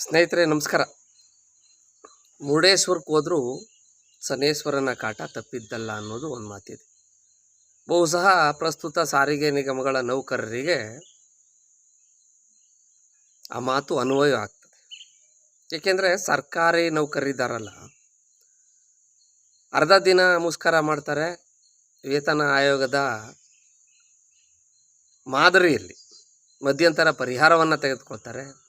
ಸ್ನೇಹಿತರೆ, ನಮಸ್ಕಾರ. ಮುರುಡೇಶ್ವರಕ್ಕೆ ಹೋದರೂ ಸನೇಶ್ವರನ ಕಾಟ ತಪ್ಪಿದ್ದಲ್ಲ ಅನ್ನೋದು ಒಂದು ಮಾತಿದೆ. ಬಹುಶಃ ಪ್ರಸ್ತುತ ಸಾರಿಗೆ ನಿಗಮಗಳ ನೌಕರರಿಗೆ ಆ ಮಾತು ಅನ್ವಯ ಆಗ್ತದೆ. ಏಕೆಂದರೆ ಸರ್ಕಾರಿ ನೌಕರಿದಾರಲ್ಲ ಅರ್ಧ ದಿನ ಮುಷ್ಕರ ಮಾಡ್ತಾರೆ ವೇತನ ಆಯೋಗದ ಮಾದರಿಯಲ್ಲಿ. ಮಧ್ಯಂತರ ಪರಿಹಾರವನ್ನು ತೆಗೆದುಕೊಳ್ತಾರೆ.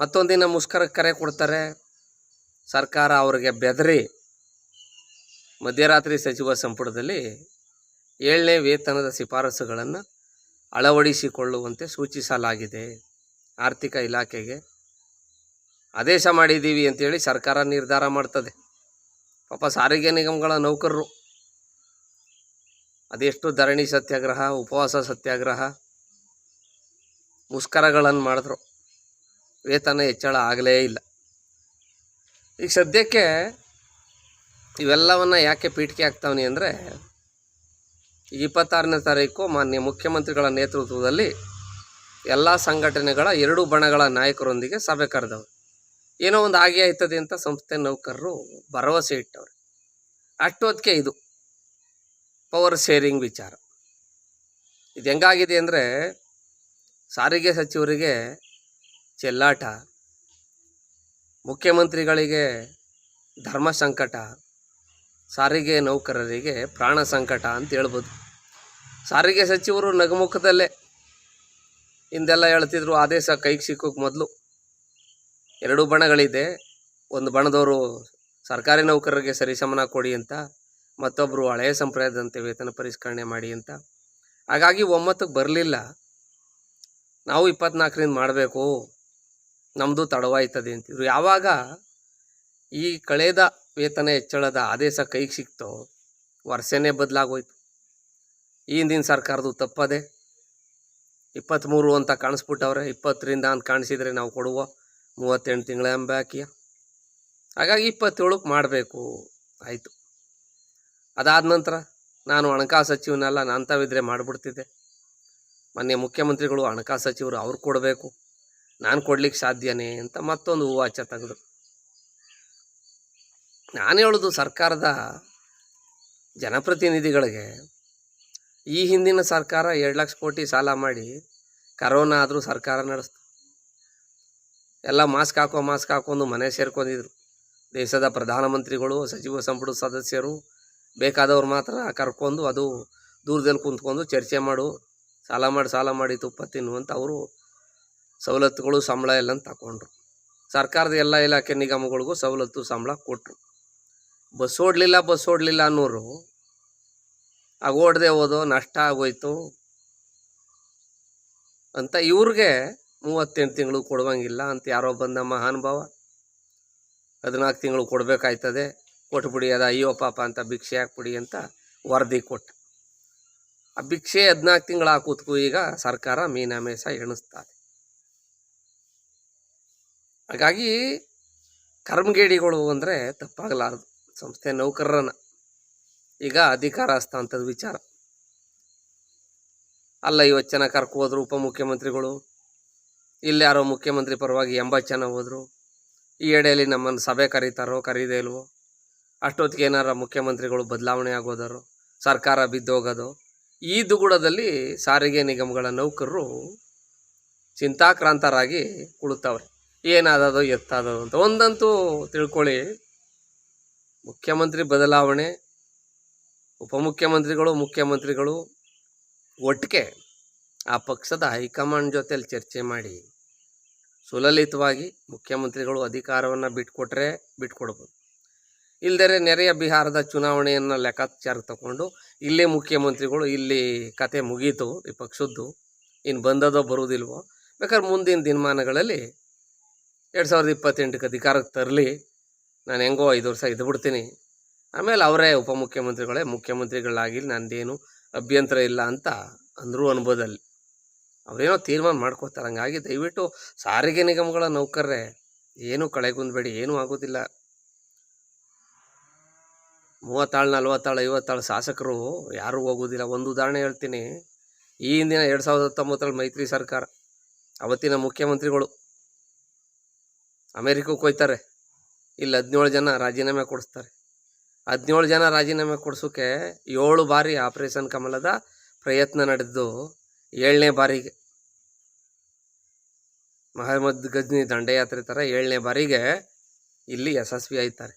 ಮತ್ತೊಂದಿನ ಮುಷ್ಕರಕ್ಕೆ ಕರೆ ಕೊಡ್ತಾರೆ. ಸರ್ಕಾರ ಅವರಿಗೆ ಬೆದರಿ. ಮಧ್ಯರಾತ್ರಿ ಸಚಿವ ಸಂಪುಟದಲ್ಲಿ ಏಳನೇ ವೇತನದ ಶಿಫಾರಸುಗಳನ್ನು ಅಳವಡಿಸಿಕೊಳ್ಳುವಂತೆ ಸೂಚಿಸಲಾಗಿದೆ. ಆರ್ಥಿಕ ಇಲಾಖೆಗೆ ಆದೇಶ ಮಾಡಿದ್ದೀವಿ ಅಂತೇಳಿ ಸರ್ಕಾರ ನಿರ್ಧಾರ ಮಾಡ್ತದೆ. ಪಾಪ ಸಾರಿಗೆ ನಿಗಮಗಳ ನೌಕರರು. ಅದೆಷ್ಟು ಧರಣಿ ಸತ್ಯಾಗ್ರಹ, ಉಪವಾಸ ಸತ್ಯಾಗ್ರಹ, ಮುಷ್ಕರಗಳನ್ನು ಮಾಡಿದ್ರು. ವೇತನ ಹೆಚ್ಚಳ ಆಗಲೇ ಇಲ್ಲ. ಈಗ ಸದ್ಯಕ್ಕೆ ಇವೆಲ್ಲವನ್ನು ಯಾಕೆ ಪೀಠಿಕೆ ಆಗ್ತಾವನಿ ಅಂದರೆ ಈಗ ಇಪ್ಪತ್ತಾರನೇ ತಾರೀಕು ಮಾನ್ಯ ಮುಖ್ಯಮಂತ್ರಿಗಳ ನೇತೃತ್ವದಲ್ಲಿ ಎಲ್ಲ ಸಂಘಟನೆಗಳ ಎರಡು ಬಣಗಳ ನಾಯಕರೊಂದಿಗೆ ಸಭೆ ಕರೆದವರು. ಏನೋ ಒಂದು ಆಗಿ ಆಯ್ತದೆ ಅಂತ ಸಂಸ್ಥೆ ನೌಕರರು ಭರವಸೆ ಇಟ್ಟವ್ರು. ಅಷ್ಟೊತ್ತಿಗೆ ಇದು ಪವರ್ ಶೇರಿಂಗ್ ವಿಚಾರ. ಇದು ಹೆಂಗಾಗಿದೆ ಅಂದರೆ ಸಾರಿಗೆ ಸಚಿವರಿಗೆ ಚೆಲ್ಲಾಟ, ಮುಖ್ಯಮಂತ್ರಿಗಳಿಗೆ ಧರ್ಮ ಸಂಕಟ, ಸಾರಿಗೆ ನೌಕರರಿಗೆ ಪ್ರಾಣ ಸಂಕಟ ಅಂತ ಹೇಳ್ಬೋದು. ಸಾರಿಗೆ ಸಚಿವರು ನಗಮುಖದಲ್ಲೇ ಹಿಂದೆಲ್ಲ ಹೇಳ್ತಿದ್ರು, ಆದೇಶ ಕೈಗೆ ಸಿಕ್ಕೋಕೆ ಮೊದಲು. ಎರಡು ಬಣಗಳಿದೆ, ಒಂದು ಬಣದವರು ಸರ್ಕಾರಿ ನೌಕರರಿಗೆ ಸರಿಸಮನ ಕೊಡಿ ಅಂತ ಮತ್ತೊಬ್ಬರು ಹಳೆಯ ಸಂಪ್ರದಾಯದಂತೆ ವೇತನ ಪರಿಷ್ಕರಣೆ ಮಾಡಿ ಅಂತ. ಹಾಗಾಗಿ ಒಮ್ಮತಕ್ಕೆ ಬರಲಿಲ್ಲ. ನಾವು ಇಪ್ಪತ್ನಾಲ್ಕರಿಂದ ಮಾಡಬೇಕು. ನಮ್ಮದು ತಡವಾಯ್ತದೆ ಅಂತಿದ್ರು. ಯಾವಾಗ ಈ ಕಳೆದ ವೇತನ ಹೆಚ್ಚಳದ ಆದೇಶ ಕೈಗೆ ಸಿಕ್ತೋ, ವರ್ಷನೇ ಬದಲಾಗೋಯ್ತು. ಈ ಹಿಂದಿನ ಸರ್ಕಾರದ್ದು ತಪ್ಪದೆ ಇಪ್ಪತ್ತ್ಮೂರು ಅಂತ ಕಾಣಿಸ್ಬಿಟ್ಟವ್ರೆ, ಇಪ್ಪತ್ತರಿಂದ ಅಂತ ಕಾಣಿಸಿದರೆ ನಾವು ಕೊಡುವ ಮೂವತ್ತೆಂಟು ತಿಂಗಳ ಎಂಬಾಕಿಯ ಹಾಗಾಗಿ ಇಪ್ಪತ್ತೇಳಕ್ಕೆ ಮಾಡಬೇಕು, ಆಯಿತು. ಅದಾದ ನಂತರ ನಾನು ಹಣಕಾಸು ಸಚಿವನಲ್ಲ, ನಾನು ತಾವಿದ್ರೆ ಮಾಡಿಬಿಡ್ತಿದ್ದೆ. ಮೊನ್ನೆ ಮುಖ್ಯಮಂತ್ರಿಗಳು ಹಣಕಾಸು ಸಚಿವರು ಅವ್ರು ಕೊಡಬೇಕು. ನಾನು ಕೊಡ್ಲಿಕ್ಕೆ ಸಾಧ್ಯನೇ ಅಂತ ಮತ್ತೊಂದು ಹೂವಾಚ ತೆಗೆದು. ನಾನು ಹೇಳೋದು ಸರ್ಕಾರದ ಜನಪ್ರತಿನಿಧಿಗಳಿಗೆ ಈ ಹಿಂದಿನ ಸರ್ಕಾರ ಎರಡು ಲಕ್ಷ ಕೋಟಿ ಸಾಲ ಮಾಡಿ ಕರೋನಾ ಆದರೂ ಸರ್ಕಾರ ನಡೆಸ್ತು. ಎಲ್ಲ ಮಾಸ್ಕ್ ಹಾಕೋ ಮಾಸ್ಕ್ ಹಾಕೊಂಡು ಮನೆ ಸೇರ್ಕೊಂಡಿದ್ರು. ದೇಶದ ಪ್ರಧಾನಮಂತ್ರಿಗಳು, ಸಚಿವ ಸಂಪುಟ ಸದಸ್ಯರು ಬೇಕಾದವ್ರು ಮಾತ್ರ ಕರ್ಕೊಂಡು ಅದು ದೂರದಲ್ಲಿ ಕುಂತ್ಕೊಂಡು ಚರ್ಚೆ ಮಾಡು, ಸಾಲ ಮಾಡಿ ಸಾಲ ಮಾಡಿ ತುಪ್ಪ ತಿನ್ನು ಅಂತ ಅವರು ಸವಲತ್ತುಗಳು ಸಂಬಳ ಎಲ್ಲ ತಗೊಂಡ್ರು. ಸರ್ಕಾರದ ಎಲ್ಲ ಇಲಾಖೆ ನಿಗಮಗಳಿಗೂ ಸವಲತ್ತು ಸಂಬಳ ಕೊಟ್ಟರು ಬಸ್ ಓಡಲಿಲ್ಲ ಬಸ್ ಓಡಲಿಲ್ಲ ಅನ್ನೋರು ಆಗ ಓಡದೆ ಹೋದೋ, ನಷ್ಟ ಆಗೋಯ್ತು ಅಂತ ಇವ್ರಿಗೆ ಮೂವತ್ತೆಂಟು ತಿಂಗಳು ಕೊಡುವಂಗಿಲ್ಲ ಅಂತ ಯಾರೋ ಬಂದ ಮಹಾನುಭಾವ ಹದಿನಾಲ್ಕು ತಿಂಗಳು ಕೊಡಬೇಕಾಯ್ತದೆ, ಕೊಟ್ಬಿಡಿ, ಅದ ಅಯ್ಯೋ ಪಾಪ ಅಂತ ಭಿಕ್ಷೆ ಹಾಕ್ಬಿಡಿ ಅಂತ ವರದಿ ಕೊಟ್ಟ ಆ ಭಿಕ್ಷೆ ಹದಿನಾಲ್ಕು ತಿಂಗಳು ಹಾಕೂತ್ಕು ಈಗ ಸರ್ಕಾರ ಮೀನಾಮೇಸ ಎಣಿಸ್ತಾರೆ ಹಾಗಾಗಿ ಕರ್ಮಗೇಡಿಗಳು ಅಂದರೆ ತಪ್ಪಾಗಲಾರದು. ಸಂಸ್ಥೆ ನೌಕರರನ್ನ. ಈಗ ಅಧಿಕಾರ ಹಸ್ತಾಂತದ ವಿಚಾರ. ಅಲ್ಲ ಇವತ್ತು ಜನ ಕರ್ಕೊ ಹೋದ್ರು ಉಪಮುಖ್ಯಮಂತ್ರಿಗಳು. ಇಲ್ಲಿ ಯಾರೋ ಮುಖ್ಯಮಂತ್ರಿ ಪರವಾಗಿ ಎಂಬತ್ತು ಜನ ಹೋದರು. ಈ ಎಡೆಯಲ್ಲಿ ನಮ್ಮನ್ನು ಸಭೆ ಕರೀತಾರೋ, ಕರೀದೇ ಇಲ್ವೋ? ಅಷ್ಟೊತ್ತಿಗೆ ಏನಾರ ಮುಖ್ಯಮಂತ್ರಿಗಳು ಬದಲಾವಣೆ ಆಗೋದಾರೋ, ಸರ್ಕಾರ ಬಿದ್ದೋಗೋದು ಈ ದುಗುಡದಲ್ಲಿ ಸಾರಿಗೆ ನಿಗಮಗಳ ನೌಕರರು ಚಿಂತಾಕ್ರಾಂತರಾಗಿ ಕುಳಿತವ್ರೆ. ಏನಾದದೋ ಎತ್ತಾದದು ಅಂತ. ಒಂದಂತೂ ತಿಳ್ಕೊಳ್ಳಿ. ಮುಖ್ಯಮಂತ್ರಿ ಬದಲಾವಣೆ, ಉಪಮುಖ್ಯಮಂತ್ರಿಗಳು ಮುಖ್ಯಮಂತ್ರಿಗಳು ಒಟ್ಟಿಗೆ ಆ ಪಕ್ಷದ ಹೈಕಮಾಂಡ್ ಜೊತೆಯಲ್ಲಿ ಚರ್ಚೆ ಮಾಡಿ, ಸುಲಲಿತವಾಗಿ ಮುಖ್ಯಮಂತ್ರಿಗಳು ಅಧಿಕಾರವನ್ನು ಬಿಟ್ಕೊಟ್ರೆ ಬಿಟ್ಕೊಡ್ಬೋದು. ಇಲ್ದರೆ ನೆರೆಯ ಬಿಹಾರದ ಚುನಾವಣೆಯನ್ನು ಲೆಕ್ಕಾಚಾರ ತಗೊಂಡು ಇಲ್ಲೇ ಮುಖ್ಯಮಂತ್ರಿಗಳು ಇಲ್ಲಿ ಕತೆ ಮುಗೀತು, ಈ ಪಕ್ಷದ್ದು. ಇನ್ನು ಬಂದದೋ ಬರುವುದಿಲ್ವೋ ಬೇಕಾದ್ರೆ ಮುಂದಿನ ದಿನಮಾನಗಳಲ್ಲಿ ಎರಡು ಸಾವಿರದ ಇಪ್ಪತ್ತೆಂಟಕ್ಕೆ ಅಧಿಕಾರಕ್ಕೆ ತರಲಿ, ನಾನು ಹೆಂಗೋ ಐದು ವರ್ಷ ಇದ್ಬಿಡ್ತೀನಿ. ಆಮೇಲೆ ಅವರೇ ಉಪಮುಖ್ಯಮಂತ್ರಿಗಳೇ, ಮುಖ್ಯಮಂತ್ರಿಗಳಾಗಿ ನಂದೇನು ಅಭ್ಯಂತರ ಇಲ್ಲ ಅಂತ ಅಂದರು ಅನುಭವದಲ್ಲಿ ಅವರೇನೋ ತೀರ್ಮಾನ ಮಾಡ್ಕೋತಾರೆ ಹಂಗಾಗಿ ದಯವಿಟ್ಟು ಸಾರಿಗೆ ನಿಗಮಗಳ ನೌಕರರೇ, ಏನೂ ಕಳೆಗುಂದಬೇಡಿ, ಏನೂ ಆಗೋದಿಲ್ಲ. ಮೂವತ್ತಾಳು, ನಲ್ವತ್ತಾಳು, ಐವತ್ತಾಳು ಶಾಸಕರು ಯಾರೂ ಹೋಗೋದಿಲ್ಲ. ಒಂದು ಉದಾಹರಣೆ ಹೇಳ್ತೀನಿ. ಈ ಹಿಂದಿನ ಎರಡು ಸಾವಿರದ ಹತ್ತೊಂಬತ್ತರಲ್ಲಿ ಮೈತ್ರಿ ಸರ್ಕಾರ, ಅವತ್ತಿನ ಮುಖ್ಯಮಂತ್ರಿಗಳು. ಅಮೇರಿಕಕ್ಕೆ ಹೋಯ್ತಾರೆ ಇಲ್ಲಿ ಹದಿನೇಳು ಜನ ರಾಜೀನಾಮೆ ಕೊಡಿಸ್ತಾರೆ. ಹದಿನೇಳು ಜನ ರಾಜೀನಾಮೆ ಕೊಡಿಸೋಕ್ಕೆ ಏಳು ಬಾರಿ ಆಪರೇಷನ್ ಕಮಲದ ಪ್ರಯತ್ನ ನಡೆದು ಏಳನೇ ಬಾರಿಗೆ ಮಹಮ್ಮದ್ ಗಜ್ನಿ ದಂಡಯಾತ್ರೆ ಥರ ಏಳನೇ ಬಾರಿಗೆ ಇಲ್ಲಿ ಯಶಸ್ವಿ ಆಯ್ತಾರೆ.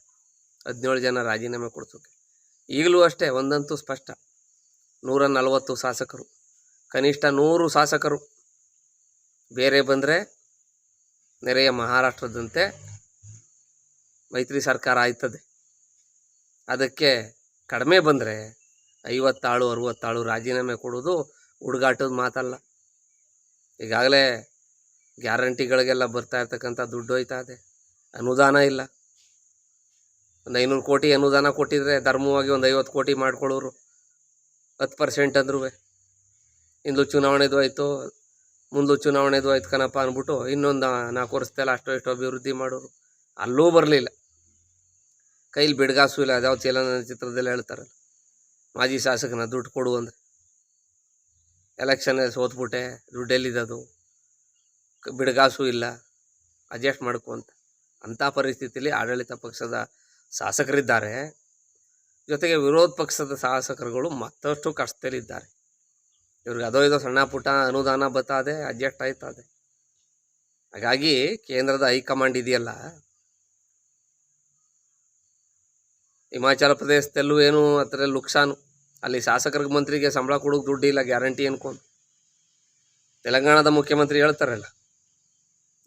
ಹದಿನೇಳು ಜನ ರಾಜೀನಾಮೆ ಕೊಡಿಸೋಕ್ಕೆ ಈಗಲೂ ಅಷ್ಟೇ ಒಂದಂತೂ ಸ್ಪಷ್ಟ. ನೂರ ನಲವತ್ತು ಶಾಸಕರು. ಕನಿಷ್ಠ ನೂರು ಶಾಸಕರು. ಬೇರೆ ಬಂದರೆ ನೆರೆಯ ಮಹಾರಾಷ್ಟ್ರದಂತೆ ಮೈತ್ರಿ ಸರ್ಕಾರ ಆಯ್ತದೆ. ಅದಕ್ಕೆ ಕಡಿಮೆ ಬಂದರೆ ಐವತ್ತಾಳು, ಅರುವತ್ತಾಳು ರಾಜೀನಾಮೆ ಕೊಡೋದು ಹುಡುಗಾಟದ ಮಾತಲ್ಲ. ಈಗಾಗಲೇ ಗ್ಯಾರಂಟಿಗಳಿಗೆಲ್ಲ ಬರ್ತಾ ಇರ್ತಕ್ಕಂಥ ದುಡ್ಡು ಹೋಯ್ತಾ ಇದೆ. ಅನುದಾನ ಇಲ್ಲ. ಒಂದು ಐನೂರು ಕೋಟಿ ಅನುದಾನ ಕೊಟ್ಟಿದ್ರೆ ಧರ್ಮವಾಗಿ ಒಂದು ಐವತ್ತು ಕೋಟಿ ಮಾಡ್ಕೊಳ್ಳೋರು ಹತ್ತು ಪರ್ಸೆಂಟ್ ಅಂದ್ರೂ ಇಂದು ಚುನಾವಣೆದು ಆಯಿತು ಮುಂದೆ ಚುನಾವಣೆದು ಆಯ್ತು ಕಣಪ್ಪ ಅಂದ್ಬಿಟ್ಟು ಇನ್ನೊಂದು ನಾಲ್ಕು ವರ್ಷದಲ್ಲ ಅಷ್ಟೋ ಇಷ್ಟೋ ಅಭಿವೃದ್ಧಿ ಮಾಡೋರು. ಅಲ್ಲೂ ಬರಲಿಲ್ಲ. ಕೈಲಿ ಬಿಡ್ಗಾಸು ಇಲ್ಲ ಅದ್ಯಾವ ಚಲನಚಿತ್ರದಲ್ಲಿ ಹೇಳ್ತಾರಲ್ಲ. ಮಾಜಿ ಶಾಸಕನ ದುಡ್ಡು ಕೊಡು ಅಂದರೆ. ಎಲೆಕ್ಷನ್ ಸೋತ್ಬಿಟ್ಟೆ ದುಡ್ಡೆಲ್ಲಿದ್ದದು ಬಿಡ್ಗಾಸು ಇಲ್ಲ, ಅಡ್ಜಸ್ಟ್ ಮಾಡ್ಕೊ ಅಂತ. ಅಂಥ ಪರಿಸ್ಥಿತಿಯಲ್ಲಿ ಆಡಳಿತ ಪಕ್ಷದ ಶಾಸಕರಿದ್ದಾರೆ. ಜೊತೆಗೆ ವಿರೋಧ ಪಕ್ಷದ ಶಾಸಕರುಗಳು ಮತ್ತಷ್ಟು ಕಷ್ಟದಲ್ಲಿದ್ದಾರೆ. ಇವ್ರಿಗೆ ಅದೋ ಇದೋ ಸಣ್ಣ ಪುಟ್ಟ ಅನುದಾನ ಬತ್ತದೆ, ಅಡ್ಜಸ್ಟ್ ಆಯ್ತದೆ. ಹಾಗಾಗಿ ಕೇಂದ್ರದ ಹೈಕಮಾಂಡ್ ಇದೆಯಲ್ಲ, ಹಿಮಾಚಲ ಪ್ರದೇಶದಲ್ಲೂ ಏನು ಅದರ ಲುಕ್ಸಾನು ಅಲ್ಲಿ ಶಾಸಕರಿಗೆ ಮಂತ್ರಿಗೆ ಸಂಬಳ ಕೊಡೋಕೆ ದುಡ್ಡು ಇಲ್ಲ ಗ್ಯಾರಂಟಿ ಅನ್ಕೊಂಡು. ತೆಲಂಗಾಣದ ಮುಖ್ಯಮಂತ್ರಿ ಹೇಳ್ತಾರಲ್ಲ,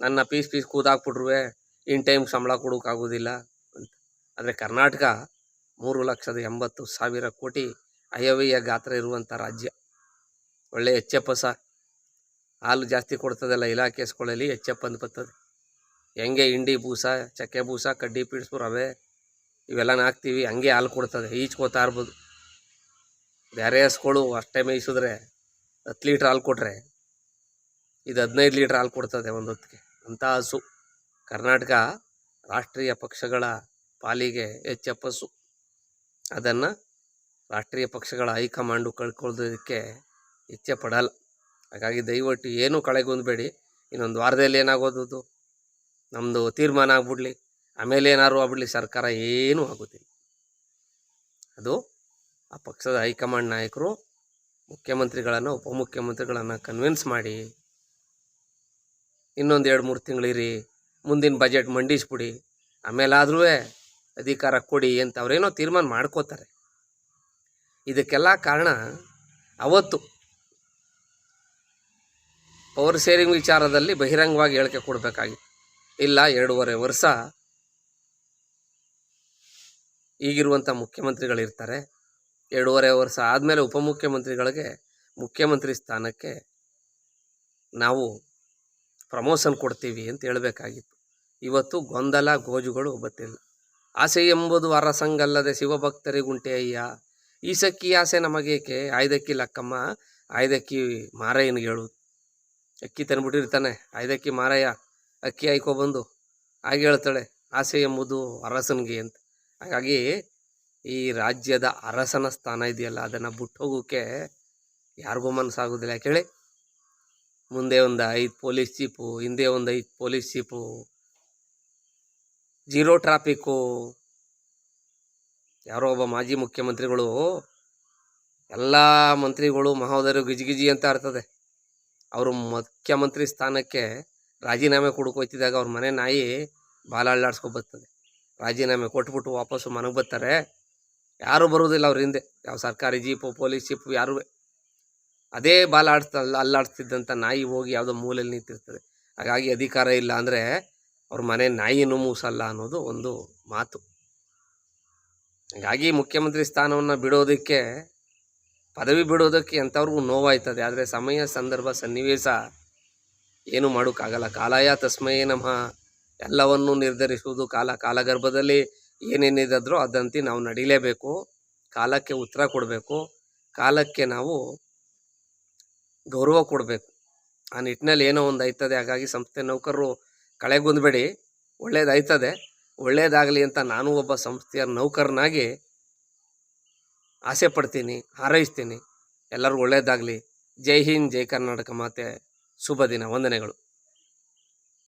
ನನ್ನ ಪೀಸ್ ಪೀಸ್ ಕೂದಾಕ್ಬಿಟ್ರುವೆ ಇನ್ ಟೈಮ್ ಸಂಬಳ ಕೊಡೋಕ್ಕಾಗೋದಿಲ್ಲ ಅಂತ. ಆದರೆ ಕರ್ನಾಟಕ ಮೂರು ಲಕ್ಷದ ಎಂಬತ್ತು ಸಾವಿರ ಕೋಟಿ ಅಯವ್ಯಯ ಗಾತ್ರ ಇರುವಂಥ ರಾಜ್ಯ. ಒಳ್ಳೆ ಎಚ್ ಎಫ್ ಹಾಲು ಜಾಸ್ತಿ ಕೊಡ್ತದಲ್ಲ ಇಲಾಖೆಸ್ಗಳಲ್ಲಿ ಎಚ್ ಎಫ್ ಅಂತ ಬರ್ತದೆ. ಹೆಂಗೆ ಹಿಂಡಿ ಬೂಸ, ಚಕ್ಕೆ ಬೂಸ, ಕಡ್ಡಿ ಪೀಡ್ಸು, ರವೆ ಇವೆಲ್ಲ ಹಾಕ್ತೀವಿ, ಹಂಗೆ ಹಾಲು ಕೊಡ್ತದೆ. ಈಚ್ಕೋತಾ ಇರ್ಬೋದು ಬೇರೆ ಹಸ್ಗಳು ಅಷ್ಟೇ ಮೇಯಿಸಿದ್ರೆ ಹತ್ತು ಲೀಟ್ರ್ ಹಾಲು ಕೊಟ್ಟರೆ ಇದು ಹದಿನೈದು ಲೀಟ್ರ್ ಹಾಲು ಕೊಡ್ತದೆ ಒಂದು ಹೊತ್ತಿಗೆ ಅಂಥ ಹಸು. ಕರ್ನಾಟಕ ರಾಷ್ಟ್ರೀಯ ಪಕ್ಷಗಳ ಪಾಲಿಗೆ ಎಚ್ ಎಫ್ ಅದನ್ನು ರಾಷ್ಟ್ರೀಯ ಪಕ್ಷಗಳ ಹೈಕಮಾಂಡು ಕಳ್ಕೊಳ್ಳೋದಕ್ಕೆ ಇಚ್ಛೆ ಪಡಲ್ಲ. ಹಾಗಾಗಿ ದಯವಿಟ್ಟು ಏನೂ ಕಳೆಗುಂದಬೇಡಿ ಇನ್ನೊಂದು ವಾರದಲ್ಲಿ ಏನಾಗೋದು ನಮ್ಮದು ತೀರ್ಮಾನ ಆಗ್ಬಿಡ್ಲಿ. ಆಮೇಲೆ ಏನಾದ್ರು ಆಗ್ಬಿಡ್ಲಿ, ಸರ್ಕಾರ ಏನೂ ಆಗೋದಿಲ್ಲ. ಅದು ಆ ಪಕ್ಷದ ಹೈಕಮಾಂಡ್ ನಾಯಕರು, ಮುಖ್ಯಮಂತ್ರಿಗಳನ್ನು, ಉಪಮುಖ್ಯಮಂತ್ರಿಗಳನ್ನು ಕನ್ವಿನ್ಸ್ ಮಾಡಿ, ಇನ್ನೊಂದು ಎರಡು ಮೂರು ತಿಂಗಳಿರಿ, ಮುಂದಿನ ಬಜೆಟ್ ಮಂಡಿಸ್ಬಿಡಿ. ಆಮೇಲಾದ್ರೂ ಅಧಿಕಾರ ಕೊಡಿ ಅಂತ ಅವರೇನೋ ತೀರ್ಮಾನ ಮಾಡ್ಕೋತಾರೆ. ಇದಕ್ಕೆಲ್ಲ ಕಾರಣ ಅವತ್ತು ಪವರ್ ಶೇರಿಂಗ್ ವಿಚಾರದಲ್ಲಿ ಬಹಿರಂಗವಾಗಿ ಹೇಳಿಕೆ ಕೊಡಬೇಕಾಗಿತ್ತು. ಇಲ್ಲ, ಎರಡೂವರೆ ವರ್ಷ ಈಗಿರುವಂಥ ಮುಖ್ಯಮಂತ್ರಿಗಳಿರ್ತಾರೆ. ಎರಡೂವರೆ ವರ್ಷ ಆದಮೇಲೆ ಉಪಮುಖ್ಯಮಂತ್ರಿಗಳಿಗೆ ಮುಖ್ಯಮಂತ್ರಿ ಸ್ಥಾನಕ್ಕೆ ನಾವು ಪ್ರಮೋಷನ್ ಕೊಡ್ತೀವಿ ಅಂತ ಹೇಳಬೇಕಾಗಿತ್ತು. ಇವತ್ತು ಗೊಂದಲ, ಗೋಜುಗಳು ಬತ್ತಿಲ್ಲ. ಆಸೆ ಎಂಬುದು ಅರಸಂಗಲ್ಲದೆ ಶಿವಭಕ್ತರಿಗುಂಟೆ ಅಯ್ಯ. ಈ ಸಕ್ಕಿ ಆಸೆ ನಮಗೇಕೆ? ಆಯ್ದಕ್ಕಿ ಲಕ್ಕಮ್ಮ, ಆಯ್ದಕ್ಕಿ ಮಾರಯ್ಯನಿಗೆ ಹೇಳುವುದು ಅಕ್ಕಿ ತಂದ್ಬಿಟ್ಟಿರ್ತಾನೆ ಆಯ್ದಕ್ಕಿ ಮಾರಯ್ಯ ಅಕ್ಕಿ ಹಾಯ್ಕೊಬಂದು ಹಾಗೆ ಹೇಳ್ತಾಳೆ, ಆಸೆ ಎಂಬುದು ಅರಸನಿಗೆ ಅಂತ. ಹಾಗಾಗಿ ಈ ರಾಜ್ಯದ ಅರಸನ ಸ್ಥಾನ ಇದೆಯಲ್ಲ, ಅದನ್ನು ಬಿಟ್ಟು ಹೋಗೋಕ್ಕೆ ಯಾರಿಗೂ ಮನಸ್ಸಾಗೋದಿಲ್ಲ. ಯಾಕೇಳಿ ಮುಂದೆ ಒಂದು ಐದು ಪೊಲೀಸ್ ಚೀಪು, ಹಿಂದೆ ಒಂದು ಐದು ಪೊಲೀಸ್ ಚೀಪು. Zero traffic. ಯಾರೋ ಒಬ್ಬ ಮಾಜಿ ಮುಖ್ಯಮಂತ್ರಿಗಳು, ಎಲ್ಲ ಮಂತ್ರಿಗಳು ಮಹೋದರು ಗಿಜಿಗಿಜಿ ಅಂತ ಇರ್ತದೆ ಅವರು ಮುಖ್ಯಮಂತ್ರಿ ಸ್ಥಾನಕ್ಕೆ ರಾಜೀನಾಮೆ ಕೊಡ್ಕೋತಿದ್ದಾಗ ಅವ್ರ ಮನೆ ನಾಯಿ ಬಾಲ ಬರ್ತದೆ ರಾಜೀನಾಮೆ ಕೊಟ್ಬಿಟ್ಟು ವಾಪಸ್ಸು ಮನೆಗೆ ಬರ್ತಾರೆ. ಯಾರು ಬರೋದಿಲ್ಲ ಅವ್ರ ಹಿಂದೆ. ಯಾವ ಸರ್ಕಾರಿ ಜೀಪು, ಪೊಲೀಸ್ ಜೀಪು ಯಾರು ಅದೇ ಬಾಲ ಆಡಿಸ್ತಾ ಅಲ್ಲಾಡಿಸ್ತಿದ್ದಂಥ ನಾಯಿ ಹೋಗಿ ಯಾವುದೋ ಮೂಲೆಯಲ್ಲಿ ನಿಂತಿರ್ತದೆ. ಹಾಗಾಗಿ ಅಧಿಕಾರ ಇಲ್ಲ ಅಂದರೆ ಅವ್ರ ಮನೆ ನಾಯಿನೂ ಮೂಸಲ್ಲ ಅನ್ನೋದು ಒಂದು ಮಾತು. ಹಾಗಾಗಿ ಮುಖ್ಯಮಂತ್ರಿ ಸ್ಥಾನವನ್ನು ಬಿಡೋದಕ್ಕೆ ಪದವಿ ಬಿಡೋದಕ್ಕೆ ಎಂಥವ್ರಿಗೂ ನೋವಾಯ್ತದೆ. ಆದರೆ ಸಮಯ, ಸಂದರ್ಭ, ಸನ್ನಿವೇಶ ಏನು ಮಾಡೋಕ್ಕಾಗಲ್ಲ. ಕಾಲಾಯ ತಸ್ಮಯೇ ನಮಃ. ಎಲ್ಲವನ್ನೂ ನಿರ್ಧರಿಸುವುದು ಕಾಲ. ಕಾಲಗರ್ಭದಲ್ಲಿ ಏನೇನಿದ್ದಾದ್ರೂ ಅದಂತೆ ನಾವು ನಡಿಲೇಬೇಕು. ಕಾಲಕ್ಕೆ ಉತ್ತರ ಕೊಡಬೇಕು. ಕಾಲಕ್ಕೆ ನಾವು ಗೌರವ ಕೊಡಬೇಕು. ಆ ನಿಟ್ಟಿನಲ್ಲಿ ಏನೋ ಒಂದು ಆಯ್ತದೆ. ಹಾಗಾಗಿ ಸಂಸ್ಥೆ ನೌಕರರು ಕಳೆಗುಂದಬೇಡಿ. ಒಳ್ಳೇದಾಯ್ತದೆ. ಒಳ್ಳೆಯದಾಗಲಿ ಅಂತ ನಾನು ಒಬ್ಬ ಸಂಸ್ಥೆಯ ನೌಕರನಾಗಿ ಆಸೆ ಪಡ್ತೀನಿ ಹಾರೈಸ್ತೀನಿ. ಎಲ್ಲರಿಗೂ ಒಳ್ಳೆಯದಾಗಲಿ ಜೈ ಹಿಂದ್ ಜೈ ಕರ್ನಾಟಕ ಮಾತೆ. ಶುಭ ದಿನ ವಂದನೆಗಳು.